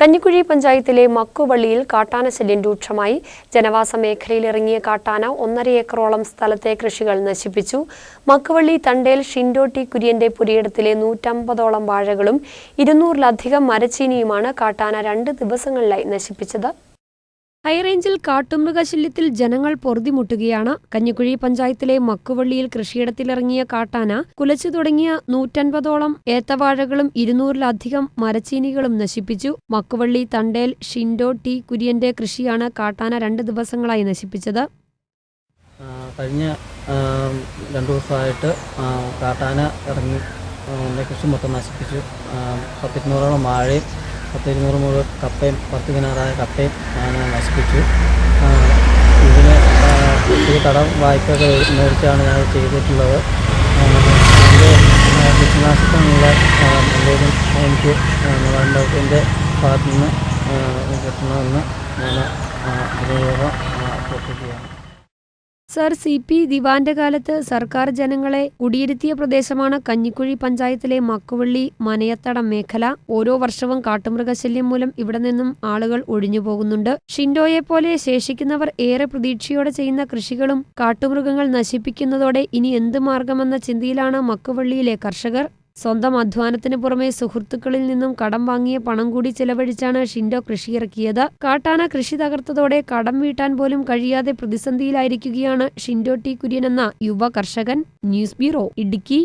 കഞ്ഞിക്കുഴി പഞ്ചായത്തിലെ മക്കുവള്ളിയിൽ കാട്ടാന ശല്യം രൂക്ഷമായി. ജനവാസ മേഖലയിലിറങ്ങിയ കാട്ടാന ഒന്നര ഏക്കറോളം സ്ഥലത്തെ കൃഷികൾ നശിപ്പിച്ചു. മക്കുവള്ളി തണ്ടേൽ ഷിൻഡോട്ടി കുര്യന്റെ പുരയിടത്തിലെ നൂറ്റമ്പതോളം വാഴകളും ഇരുന്നൂറിലധികം മരച്ചീനിയുമാണ് കാട്ടാന രണ്ട് ദിവസങ്ങളിലായി നശിപ്പിച്ചത്. ഹൈറേഞ്ചിൽ കാട്ടുമൃഗശല്യത്തിൽ ജനങ്ങൾ പൊറുതിമുട്ടുകയാണ്. കഞ്ഞിക്കുഴി പഞ്ചായത്തിലെ മക്കുവള്ളിയിൽ കൃഷിയിടത്തിലിറങ്ങിയ കാട്ടാന കുലച്ചു തുടങ്ങിയ നൂറ്റൻപതോളം ഏത്തവാഴകളും ഇരുന്നൂറിലധികം മരച്ചീനികളും നശിപ്പിച്ചു. മക്കുവള്ളി തണ്ടേൽ ഷിൻഡോ ടി കുര്യന്റെ കൃഷിയാണ് കാട്ടാന രണ്ട് ദിവസങ്ങളായി നശിപ്പിച്ചത്. കഴിഞ്ഞ രണ്ടു ദിവസമായിട്ട് കാട്ടാന ഇറങ്ങി കൃഷി മൊത്തം നശിപ്പിച്ചു. പത്തിരുന്നൂറോളം വാഴയും പത്തിരുന്നൂറ് മുഴുവൻ കപ്പയും പത്ത് കിണറായ കപ്പയും ഞാൻ നശിപ്പിച്ചു. ഇതിന് ഈ കടം വായ്പയൊക്കെ മേടിച്ചാണ് ഞാൻ ചെയ്തിട്ടുള്ളത്. എന്റെ ആ, എന്തെങ്കിലും എനിക്ക് ഗവൺമെന്റിന്റെ ഭാഗത്തു നിന്ന് ആ, കിട്ടണമെന്ന് ഞാൻ വിനിയോഗം അഭ്യർത്ഥിക്കുകയാണ്. Sir C. പി. ദിവാന്റെ കാലത്ത് സർക്കാർ ജനങ്ങളെ കുടിയിരുത്തിയ പ്രദേശമാണ് കഞ്ഞിക്കുഴി പഞ്ചായത്തിലെ മക്കുവള്ളി മനയത്തടം മേഖല. ഓരോ വർഷവും കാട്ടുമൃഗശല്യം മൂലം ഇവിടെ നിന്നും ആളുകൾ ഒഴിഞ്ഞുപോകുന്നുണ്ട്. ഷിൻഡോയെ പോലെ ശേഷിക്കുന്നവർ ഏറെ പ്രതീക്ഷയോടെ ചെയ്യുന്ന കൃഷികളും കാട്ടുമൃഗങ്ങൾ നശിപ്പിക്കുന്നതോടെ ഇനി എന്ത് മാർഗമെന്ന ചിന്തയിലാണ് മക്കുവള്ളിയിലെ കർഷകർ. സ്വന്തം അധ്വാനത്തിന് പുറമെ സുഹൃത്തുക്കളിൽ നിന്നും കടം വാങ്ങിയ പണം കൂടി ചെലവഴിച്ചാണ് ഷിൻഡോ കൃഷിയിറക്കിയത്. കാട്ടാന കൃഷി തകർത്തതോടെ കടം വീട്ടാൻ പോലും കഴിയാതെ പ്രതിസന്ധിയിലായിരിക്കുകയാണ് ഷിൻഡോ ടി കുര്യൻ എന്ന യുവ കർഷകൻ. News bureau Idukki.